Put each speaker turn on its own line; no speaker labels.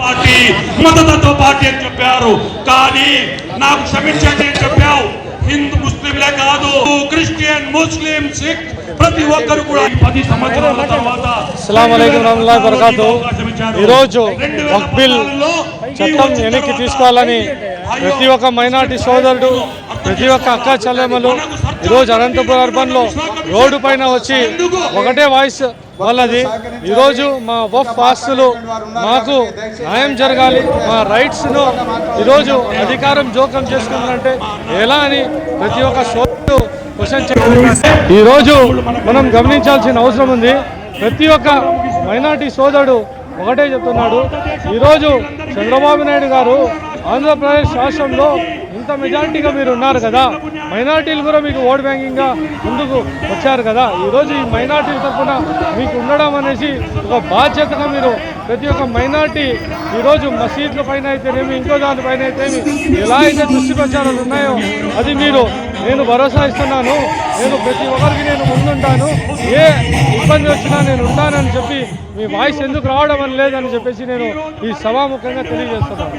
Party మతతత్వ party అని చెప్పారు. కానీ నాకు క్షమించండి అని చెప్పావు. హిందూ ముస్లింలే కాదు. క్రిస్టియన్ ముస్లిం సిక్ ప్రతి ఒక్కరు కూడా పది సంవత్సరాల తర్వాత.
ఈరోజు వక్ఫ్ బిల్ చట్టం వెనక్కి తీసుకోవాలని ప్రతి ఒక్క మైనార్టీ సోదరుడు ప్రతి ఒక్క అక్క చెల్లెమ్మలు ఈరోజు అనంతపురం అర్బన్లో రోడ్డు పైన వచ్చి ఒకటే వాయిస్ వాళ్ళది ఈరోజు మా వఫ్ ఆస్తులు మాకు న్యాయం జరగాలి. మా రైట్స్ను ఈరోజు అధికారం జోక్యం చేసుకుందంటే ఎలా అని ప్రతి ఒక్క సోదరుడు క్వశ్చన్ చేస్తున్నారు ఈరోజు మనం గమనించాల్సిన అవసరం ఉంది. ప్రతి ఒక్క మైనార్టీ సోదరుడు ఒకటే చెప్తున్నాడు. ఈరోజు చంద్రబాబు నాయుడు గారు ఆంధ్రప్రదేశ్ రాష్ట్రంలో ఇంత మెజారిటీగా మీరు ఉన్నారు కదా. మైనార్టీలు కూడా మీకు ఓట్ బ్యాంకింగ్గా ముందుకు వచ్చారు కదా. ఈరోజు ఈ మైనార్టీ తరఫున మీకు ఉండడం అనేసి ఒక బాధ్యతగా మీరు ప్రతి ఒక్క మైనార్టీ ఈరోజు మసీద్ల పైన అయితేనేమి ఇంకో దానిపైన అయితేనేమి ఎలా అయితే దృష్టి ప్రచారాలు ఉన్నాయో అది మీరు నేను భరోసా ఇస్తున్నాను. నేను ప్రతి ఒక్కరికి నేను ముందుంటాను. ఏ ఇబ్బంది వచ్చినా నేను ఉంటానని చెప్పి మీ వాయిస్ ఎందుకు రావడం అని లేదని చెప్పేసి నేను ఈ సభాముఖంగా తెలియజేస్తున్నాను.